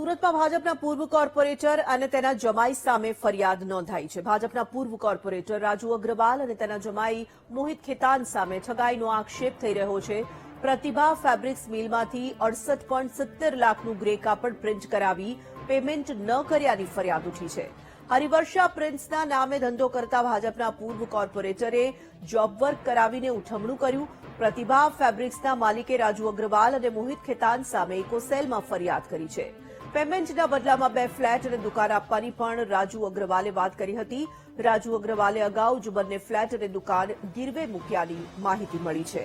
સુરતમાં ભાજપના પૂર્વ કોર્પોરેટર અને તેના જમાઈ સામે ફરિયાદ નોંધાઈ છે. ભાજપના પૂર્વ કોર્પોરેટર રાજુ અગ્રવાલ અને તેના જમાઈ મોહિત ખેતાન સામે ઠગાઈનો આક્ષેપ થઈ રહ્યો છે. પ્રતિભા ફેબ્રિક્સ મિલમાંથી અડસઠ પોઈન્ટ સિત્તેર લાખનું ગ્રે કાપડ પ્રિન્ટ કરાવી પેમેન્ટ ન કર્યાની ફરિયાદ ઉઠી છે. હરિવર્ષા પ્રિન્સના નામે ધંધો કરતા ભાજપના પૂર્વ કોર્પોરેટરે જોબ વર્ક કરાવીને ઉઠમણું કર્યું. પ્રતિભા ફેબ્રિક્સના માલિકે રાજુ અગ્રવાલ અને મોહિત ખેતાન સામે ઇકોસેલમાં ફરિયાદ કરી છે. પેમેન્ટના બદલામાં બે ફ્લેટ અને દુકાન આપવાની પણ રાજુ અગ્રવાલે વાત કરી હતી. રાજુ અગ્રવાલે અગાઉ જ બંને ફ્લેટ અને દુકાન ગીરવે મૂક્યાની માહિતી મળી છે.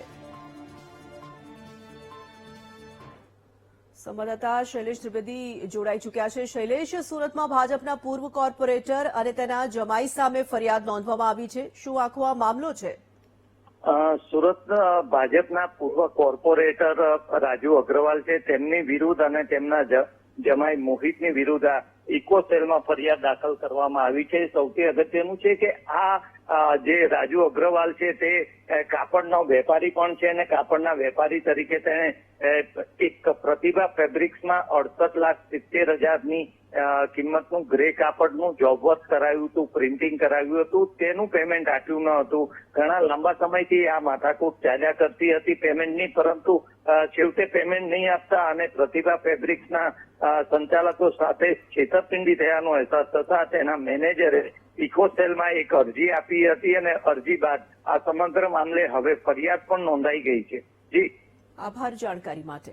સંવાદદાતા શૈલેષ ત્રિવેદી જોડાઈ ચૂક્યા છે. શૈલેષ, સુરતમાં ભાજપના પૂર્વ કોર્પોરેટર અને તેના જમાઈ સામે ફરિયાદ નોંધવામાં આવી છે. શું આખો આ મામલો છે? સુરત ભાજપના પૂર્વ કોર્પોરેટર રાજુ અગ્રવાલ છે. તેમની વિરુદ્ધ અને તેમના જમાઈ મોહિતની વિરુદ્ધ ઇકો સેલમાં ફરિયાદ દાખલ કરવામાં આવી છે. સૌથી અગત્યનું છે કે આ જે રાજુ અગ્રવાલ છે તે કાપડનો વેપારી પણ છે અને કાપડના વેપારી તરીકે તેણે એક પ્રતિભા ફેબ્રિક્સમાં અડસઠ લાખ સિત્તેર હજારની કિંમતનું ગ્રે કાપડનું જોબ વર્ક કરાયું હતું પ્રિન્ટિંગ કરાવ્યું હતું, તેનું પેમેન્ટ આપ્યું ન હતું. ઘણા લાંબા સમયથી આ માથાકૂટ ચાલ્યા કરતી હતી પેમેન્ટની પરંતુ છેવટે પેમેન્ટ નહીં આપતા અને પ્રતિભા ફેબ્રિક્સના સંચાલકો સાથે છેતરપિંડી થયાનો અહેસાસ થતા તેના મેનેજરે ઇકોસેલમાં એક અરજી આપી હતી અને અરજી બાદ આ સમગ્ર મામલે હવે ફરિયાદ પણ નોંધાઈ ગઈ છે. જી. આભાર જાણકારી માટે.